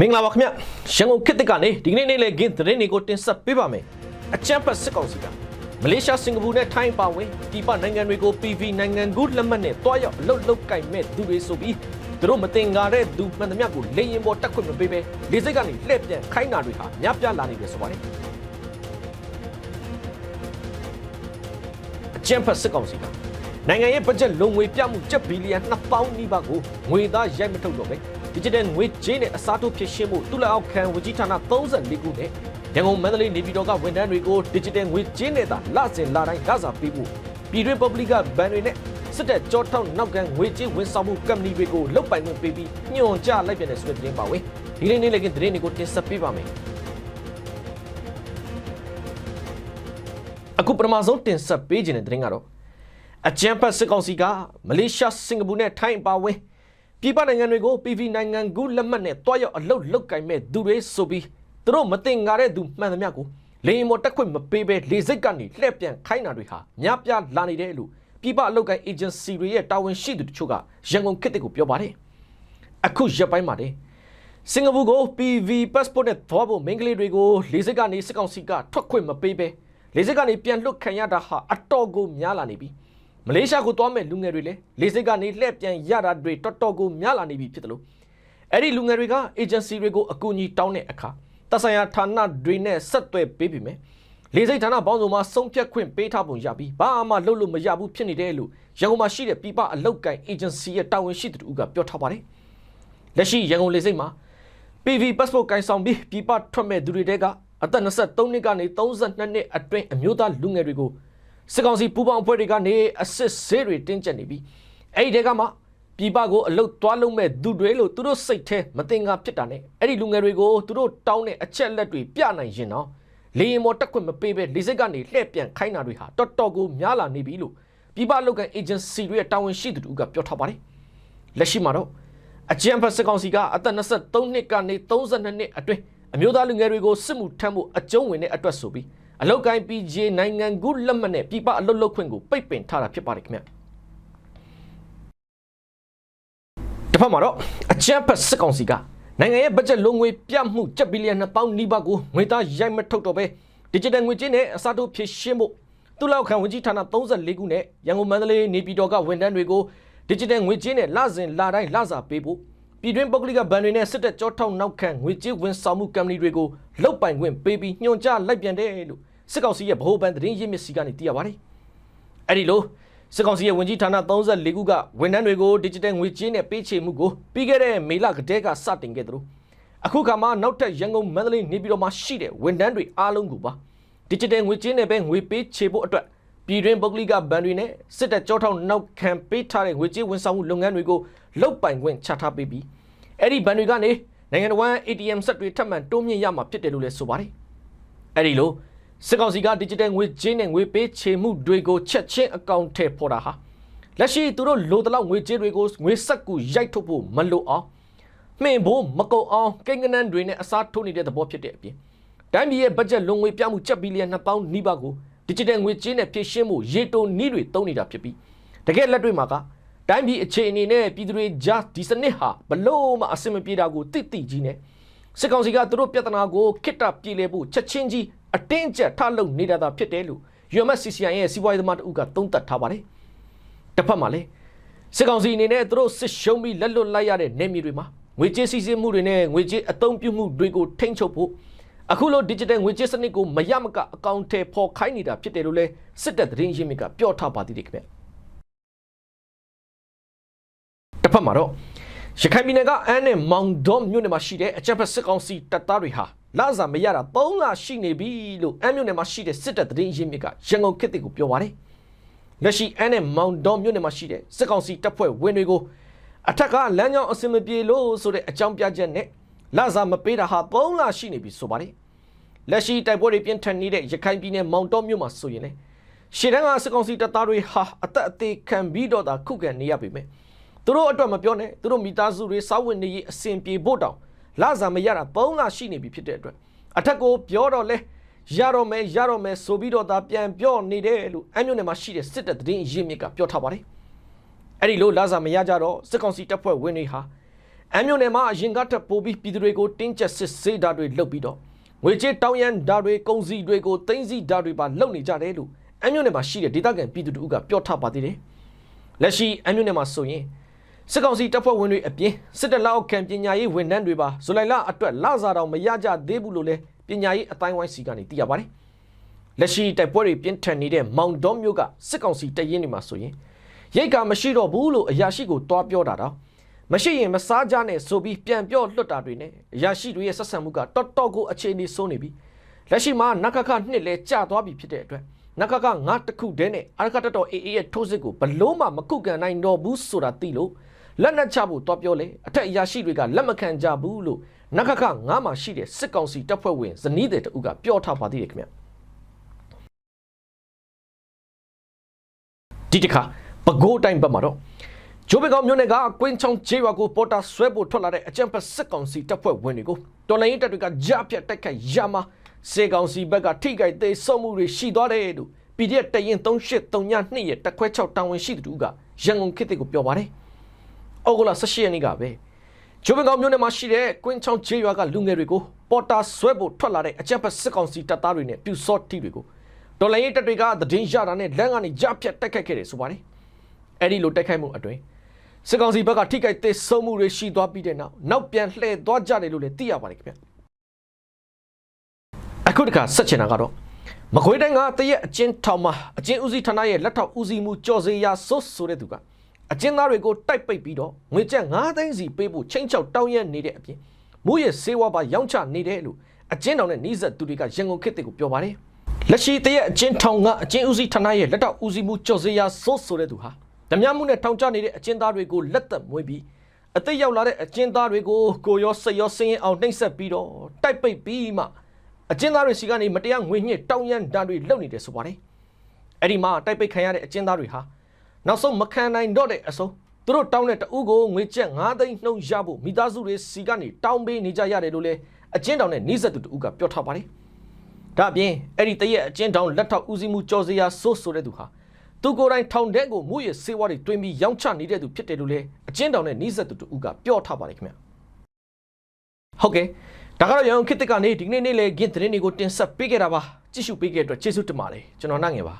မင်္ဂလာပါခင်ဗျရန်ကုန်ခေတ်သစ်ကနေဒီကနေ့နေ့လည်ခင်းသတင်းတွေကိုတင်ဆက်ပေးပါမယ်အချမ်းဖတ်စစ်ကောင်စီကမလေးရှားစင်ကာပူနဲ့ထိုင်းပါဝင်ပြည်ပနိုင်ငံတွေကို PV နိုင်ငံကူးလက်မှတ်နဲ့တွားရောက်အလုပ်လုပ်ကင်မဲ့သူတွေဆိုပြီးသူတို့မတင်ကားတဲ့သူမှန်သမျှကိုလေရင်ပေါ်တက်ခွင့်မပေးပဲလေစိတ်ကနေလှည့်ပြန်ခိုင်းတာတွေဟာများပြားလာနေတယ်ဆိုပါတယ်အချမ်းဖတ်စစ်ကောင်စီကနိုင်ငံရဲ့ဘတ်ဂျက်လုံငွေပြမှုကျပ်ဘီလီယံ2000နီးပါးကိုငွေသားရိုက်မထုတ်တော့ပဲ ဒီဂျစ်တယ်ငွေကြေးနဲ့အစားထိုးဖြစ်ရှင်းမှုသူ့လက်အောက်ခံဝန်ကြီးဌာန34ခုနဲ့ရန်ကုန်မန္တလေးနေပြည်တော်ကဝန်ထမ်းတွေကိုဒီဂျစ်တယ်ငွေကြေးနဲ့သာလစဉ်လာတိုင်းလစာပေးဖို့ပြည်တွင်း public ကဘဏ်တွေနဲ့စစ်တပ်ကြောထောက်နောက်ကန်ငွေကြေးဝန်ဆောင်မှုကမ္ပဏီတွေကိုလုတ်ပိုင်ခွင့်ပေးပြီးညွှန်ကြားလိုက်ပြန်တဲ့ဆိုတဲ့သတင်းပါဝင်ဒီနေ့နေ့လည်းကသတင်းတွေကိုတင်ဆက်ပေးပါမယ်အခုပထမဆုံးတင်ဆက်ပေးခြင်းတဲ့သတင်းကတော့အကြံဖတ်စစ်ကောင်စီကမလေးရှားစင်ကာပူနဲ့ထိုင်းပါဝင် ပြည်ပနိုင်ငံတွေကို PV နိုင်ငံကူးလက်မှတ်နဲ့တွားရောက်အလုပ်လုပ်ကင်မဲ့သူတွေဆိုပြီးသူတို့မတင်ကားတဲ့သူမှန်သမျှကိုလေရင်ပေါ်တက်ခွင့်မပေးဘဲလေစိတ်ကနေလှည့်ပြန်ခိုင်းတာတွေဟာများပြားလာနေတယ်လို့ပြည်ပအလုပ်ကိုင် agency တွေရဲ့တာဝန်ရှိသူတချို့ကရန်ကုန်ခေတ်တစ်ကိုပြောပါတယ်အခုရက်ပိုင်းမှာတည်းစင်ကာပူကို PV passport နဲ့သွားဖို့မိန်းကလေးတွေကိုလေစိတ်ကနေစစ်ကောင်စီကထွက်ခွင့်မပေးဘဲလေစိတ်ကနေပြန်လွတ်ခံရတာဟာအတော်ကိုများလာနေပြီ မလေးရှားကိုသွားမဲ့လူငယ်တွေလည်းလေစိတ်ကနေလှည့်ပြန်ရတာတွေတော်တော်ကိုများလာနေပြီဖြစ်တယ်လို့အဲ့ဒီလူငယ်တွေက agency တွေကိုအကူအညီတောင်းတဲ့အခါသက်ဆိုင်ရာဌာနတွေနဲ့ဆက်သွယ်ပေးပြီမယ်လေစိတ်ဌာနပေါင်းစုံမှာဆုံးဖြတ်ခွင့်ပေးထားပုံရပြီးဘာမှလုပ်လို့မရဘူးဖြစ်နေတယ်လို့ရန်ကုန်မှာရှိတဲ့ပြည်ပအလုပ်ကိုင် agency ရဲ့တာဝန်ရှိသူတို့ကပြောထားပါတယ်လက်ရှိရန်ကုန်လေစိတ်မှာ PV passport ကိုင်ဆောင်ပြီးပြည်ပထွက်မဲ့သူတွေတဲကအသက်23နှစ်ကနေ32နှစ်အတွင်းအမျိုးသားလူငယ်တွေကို စစ်ကောင်စီပူပေါင်းအဖွဲ့တွေကနေအစ်စ်ဆေးတွေတင်းကျပ်နေပြီးအဲ့ဒီတဲကမှပြည်ပကိုအလုတ်သွားလုံးမဲ့သူတွေလို့သူတို့စိတ်ထဲမတင်ငါဖြစ်တာနဲ့အဲ့ဒီလူငယ်တွေကိုသူတို့တောင်းတဲ့အချက်လက်တွေပြနိုင်ရင်တော့လေရင်မော်တက်ခွင့်မပေးပဲလေစိတ်ကနေလှည့်ပြန်ခိုင်းတာတွေဟာတော်တော်ကိုများလာနေပြီလို့ပြည်ပအလုပ်ကန် agency တွေရဲ့တာဝန်ရှိသူတို့ကပြောထားပါတယ်လက်ရှိမှာတော့အကြံဖတ်စစ်ကောင်စီကအသက်23နှစ်ကနေ32နှစ်အတွင်းအမျိုးသားလူငယ်တွေကိုစစ်မှုထမ်းဖို့အကျုံးဝင်တဲ့အတွက်ဆိုပြီး အလောက်ကိုင်း PJ နိုင်ငံကူးလက်မှတ်နဲ့ပြည်ပအလုပ်လုပ်ခွင့်ကိုပိတ်ပင်ထားတာဖြစ်ပါတယ်ခင်ဗျတစ်ဖက်မှာတော့အကြံဖတ်စစ်ကောင်စီကနိုင်ငံရဲ့ဘတ်ဂျက်လုံငွေပြမှုကျပ်ဘီလီယံ2000နီးပါးကိုငွေသားရိုက်မထုတ်တော့ပဲ digital ငွေကြေးနဲ့အစားထိုးဖြည့်ရှင်းဖို့သူ့လောက်ခံဝန်ကြီးဌာန34ခုနဲ့ရန်ကုန်မန္တလေးနေပြည်တော်ကဝန်ထမ်းတွေကို digital ငွေကြေးနဲ့လစဉ်လာတိုင်းလစာပေးဖို့ ပြည်တွင်းပုဂ္ဂလိကဘဏ်တွေနဲ့စစ်တပ်ကြောထောက်နောက်ခံငွေကြေးဝန်ဆောင်မှုကမ္ပဏီတွေကိုလုတ်ပိုင်ခွင့်ပေးပြီးညွှန်ကြားလိုက်ပြန်တယ်လို့စစ်ကောင်စီရဲ့ဗဟိုဘဏ်သတင်းရင်းမြစ်စီကနေသိရပါတယ်။အဲ့ဒီလိုစစ်ကောင်စီရဲ့ဝန်ကြီးဌာန34ခုကဝန်ထမ်းတွေကို digital ငွေကြေးနဲ့ပေးချေမှုကိုပြီးခဲ့တဲ့မေလကတည်းကစတင်ခဲ့သလိုအခုခါမှနောက်ထပ်ရန်ကုန်မန္တလေးနေပြည်တော်မှာရှိတဲ့ဝန်ထမ်းတွေအားလုံးကိုပါ digital ငွေကြေးနဲ့ပဲငွေပေးချေဖို့အတွက် ပြည်တွင်းပုဂ္ဂလိကဘဏ်တွေနဲ့စစ်တပ်ကြောထောက်နောက်ခံပေးထားတဲ့ငွေကြေးဝန်ဆောင်မှုလုပ်ငန်းတွေကိုလုတ်ပိုင်ခွင့်ချထားပေးပြီးအဲ့ဒီဘဏ်တွေကနေနိုင်ငံတော် ATM ဆက်တွေထပ်မံတိုးမြင့်ရမှာဖြစ်တယ်လို့လည်းဆိုပါတယ်အဲ့ဒီလိုစစ်ကောင်စီက digital ငွေကြေးနဲ့ငွေပေးချေမှုတွေကိုချက်ချင်းအကောင့်ထဲပေါ်တာဟာလက်ရှိသူတို့လိုတလောက်ငွေကြေးတွေကိုငွေဆက်ကူရိုက်ထုတ်ဖို့မလိုအောင်မှင်ဖို့မကုံအောင်ကိန်းကနန်းတွေနဲ့အစားထိုးနေတဲ့သဘောဖြစ်တဲ့အပြင်တိုင်းပြည်ရဲ့ဘတ်ဂျက်လုံငွေပြမှုချက်ဘီလီယံ2000နီးပါးကို digital ငွေကြေးနဲ့ဖြည့်ရှင်းမှုရေတိုနီးတွေသုံးနေတာဖြစ်ပြီးတကယ်လက်တွေ့မှာကတိုင်းပြည်အခြေအနေနဲ့ပြည်သူတွေကြားဒီစနစ်ဟာဘလို့မှအဆင်မပြေတာကိုတိတိကြီးနဲ့စစ်ကောင်စီကသူတို့ပြဿနာကိုခိတ္တပြေလည်ဖို့ချက်ချင်းကြီးအတင်းအကျပ်ထလုပ်နေတာသာဖြစ်တယ်လို့ UMCCI ရဲ့စီးပွားရေးသမားတဦးကသုံးသပ်ထားပါတယ်တစ်ဖက်မှာလည်းစစ်ကောင်စီအနေနဲ့သူတို့စစ်ရှုံးပြီးလက်လွတ်လိုက်ရတဲ့နေမြေတွေမှာငွေကြေးစီးဆင်းမှုတွေနဲ့ငွေကြေးအသုံးပြုမှုတွေကိုထိန်းချုပ်ဖို့ အခုလို digital ငွေကြေးစနစ်ကိုမရမကအကောင့်ထဲပေါ်ခိုင်းနေတာဖြစ်တယ်လို့လဲစစ်တပ်သတင်းရင်းမြစ်ကပြောထားပါသေးတယ်ခင်ဗျတစ်ဖက်မှာတော့ရခိုင်ပြည်နယ်ကအန်းနဲ့မောင်ဒေါမြို့နယ်မှာရှိတဲ့အကြံဖက်စစ်ကောင်စီတပ်သားတွေဟာလစာမရတာ3လရှိနေပြီလို့အန်းမြို့နယ်မှာရှိတဲ့စစ်တပ်သတင်းရင်းမြစ်ကရန်ကုန်ခေတ်တစ်ကိုပြောပါတယ်လက်ရှိအန်းနဲ့မောင်ဒေါမြို့နယ်မှာရှိတဲ့စစ်ကောင်စီတပ်ဖွဲ့ဝင်တွေကိုအထက်ကလမ်းကြောင်းအစင်မပြေလို့ဆိုတဲ့အကြောင်းပြချက်နဲ့ လစာမပေးတာဟာ3လရှိနေပြီဆိုပါတယ်လက်ရှိတိုက်ပွဲတွေပြင်းထန်နေတဲ့ရခိုင်ပြည်နယ်မောင်တောမြို့မှာဆိုရင်လေရှေ့တန်းကစစ်ကောင်စီတပ်သားတွေဟာအသက်အသေးခံပြီးတော့တာခုခံနေရပြီမယ်သူတို့အတွက်မပြောနဲ့သူတို့မိသားစုတွေစားဝတ်နေရေးအဆင်ပြေဖို့တောင်လစာမရတာ3လရှိနေပြီဖြစ်တဲ့အတွက်အထက်ကိုပြောတော့လဲရတော့မယ်ရတော့မယ်ဆိုပြီးတော့ဒါပြန်ပြောနေတယ်လို့အမျိုးနယ်မှာရှိတဲ့စစ်တပ်သတင်းရင်းမြစ်ကပြောထားပါတယ်အဲ့ဒီလိုလစာမရကြတော့စစ်ကောင်စီတပ်ဖွဲ့ဝင်တွေဟာ အမ်းမြို့နယ်မှာအရင်ကထပ်ပိုးပြီးပြည်သူတွေကိုတင်းကျပ်စစ်ဆေးတာတွေလုပ်ပြီးတော့ငွေကြေးတောင်းရန်ဓာတွေကုန်စည်တွေကိုသိမ်းဆည်းဓာတွေပါလုပ်နေကြတယ်လို့အမ်းမြို့နယ်မှာရှိတဲ့ဒေသခံပြည်သူတို့ကပြောထားပါသေးတယ်လက်ရှိအမ်းမြို့နယ်မှာဆိုရင်စစ်ကောင်စီတပ်ဖွဲ့ဝင်တွေအပြင်စစ်တပ်လက်အောက်ခံပညာရေးဝန်ထမ်းတွေပါဇူလိုင်လအတွက်လစာတောင်မရကြသေးဘူးလို့လည်းပညာရေးအတိုင်းဝိုင်းစီကနေသိရပါတယ်လက်ရှိတိုက်ပွဲတွေပြင်းထန်နေတဲ့မောင်တော်မြို့ကစစ်ကောင်စီတပ်ရင်းတွေမှာဆိုရင်ရိတ်ကမရှိတော့ဘူးလို့အရာရှိကိုတွားပြောတာတော့ မရှိရင်မစားကြနဲ့ဆိုပြီးပြန်ပြောလွတ်တာတွေနဲ့အရာရှိတွေရဲ့ဆက်ဆံမှုကတော်တော်ကိုအခြေအနေဆိုးနေပြီလက်ရှိမှာနခခနှစ်လဲကြာသွားပြီဖြစ်တဲ့အတွက်နခခငါတစ်ခုတည်းနဲ့အရခတတော်အေးအေးရဲ့ထိုးစစ်ကိုဘလို့မှမကုကန်နိုင်တော့ဘူးဆိုတာသိလို့လက်နက်ချဖို့တော့ပြောလေအထက်အရာရှိတွေကလက်မခံကြဘူးလို့နခခငါမှရှိတဲ့စစ်ကောင်စီတပ်ဖွဲ့ဝင်ဇနီးတဲ့တူကပြောထားပါသေးတယ်ခင်ဗျဒီတစ်ခါပကိုးတိုင်းဘက်မှာတော့ ဂျိုးဘေကောင်မြို့နယ်ကကွင်းချောင်းဂျေးရွာကိုပေါ်တာဆွဲဖို့ထွက်လာတဲ့အကြံဖက်စစ်ကောင်စီတပ်ဖွဲ့ဝင်တွေကိုတော်လိုင်းရေးတပ်တွေကကြားဖြတ်တိုက်ခိုက်ရမှာစေကောင်စီဘက်ကထိခိုက်သေးဆုံးမှုတွေရှိသွားတယ်လို့ PDF တရင်3832ရဲ့တက်ခွဲ6တာဝန်ရှိသူကရန်ကုန်ခေတ်ကိုပြောပါတယ်။အောက်ဂလာ18ရက်နေ့ကပဲဂျိုးဘေကောင်မြို့နယ်မှာရှိတဲ့ကွင်းချောင်းဂျေးရွာကလူငယ်တွေကိုပေါ်တာဆွဲဖို့ထွက်လာတဲ့အကြံဖက်စစ်ကောင်စီတပ်သားတွေနဲ့ပြူစောတိတွေကိုတော်လိုင်းရေးတပ်တွေကသတင်းရတာနဲ့လမ်းကနေကြားဖြတ်တိုက်ခိုက်ခဲ့တယ်ဆိုပါတယ်။အဲ့ဒီလိုတိုက်ခိုက်မှုအတွင်း စစ်ကောင်စီဘက်ကထိခိုက်သေးဆုံးမှုတွေရှိသွားပြီးတဲ့နောက်နောက်ပြန်လှည့်သွားကြတယ်လို့လည်းသိရပါတယ်ခင်ဗျအခုတခါဆက်ချင်တာကတော့မကွေးတိုင်းကတရက်အချင်းထောင်မှာအချင်းဦးစီးဌာနရဲ့လက်ထောက်ဦးစီးမှုကြော်စေရာဆွတ်ဆိုတဲ့သူကအချင်းသားတွေကိုတိုက်ပိတ်ပြီးတော့ငွေကျပ်9သိန်းစီပေးဖို့ချင်းချောက်တောင်းရနေတဲ့အပြင်မူရဲ့စေဝါပါရောင်းချနေတယ်လို့အချင်းတောင်နဲ့နှီးဆက်သူတွေကရန်ကုန်ခေတ်တွေကိုပြောပါတယ်လက်ရှိတရက်အချင်းထောင်ကအချင်းဦးစီးဌာနရဲ့လက်ထောက်ဦးစီးမှုကြော်စေရာဆွတ်ဆိုတဲ့သူဟာ ဓမြမှုနဲ့ထောင်ချနေတဲ့အကျဉ်းသားတွေကိုလက်သက်မွေးပြီးအသက်ရောက်လာတဲ့အကျဉ်းသားတွေကိုကိုရောစိတ်ရောစင်းရင်အောင်နှိမ့်ဆက်ပြီးတော့တိုက်ပိတ်ပြီးမှအကျဉ်းသားတွေစီကနေမတရားငွေညှစ်တောင်းရမ်းဓာတ်တွေလုပ်နေတယ်ဆိုပါတယ်။အဲ့ဒီမှာတိုက်ပိတ်ခံရတဲ့အကျဉ်းသားတွေဟာနောက်ဆုံးမခံနိုင်တော့တဲ့အဆုံးသူတို့တောင်းတဲ့တအူးကိုငွေကျပ်9သိန်းနှုံရဖို့မိသားစုတွေစီကနေတောင်းပေးနေကြရတယ်လို့လည်းအကျဉ်းတောင်နဲ့နှိစက်သူတအူးကပြောထားပါတယ်။ဒါအပြင်အဲ့ဒီတရက်အကျဉ်းတောင်လက်ထောက်ဦးစီးမှုကြော်စရာဆိုးဆိုတဲ့သူဟာ သူကိုယ်တိုင်ထောင်တဲ့ကိုမှုရစေဝါတွေတွင်းပြီးရောင်းချနေတဲ့သူဖြစ်တယ်လို့လည်းအကျဉ်းတောင်နဲ့နှိစက်သူတူကပြောထားပါတယ်ခင်ဗျဟုတ်ကဲ့ဒါကတော့ရန်ကုန်ခေတ်သစ်ကနေဒီကနေ့နေ့လေဂင်းသတင်းတွေကိုတင်ဆက်ပေးခဲ့တာပါကြည့်ရှုပေးခဲ့တဲ့အတွက်ကျေးဇူးတင်ပါတယ်ကျွန်တော်နှငယ်ပါ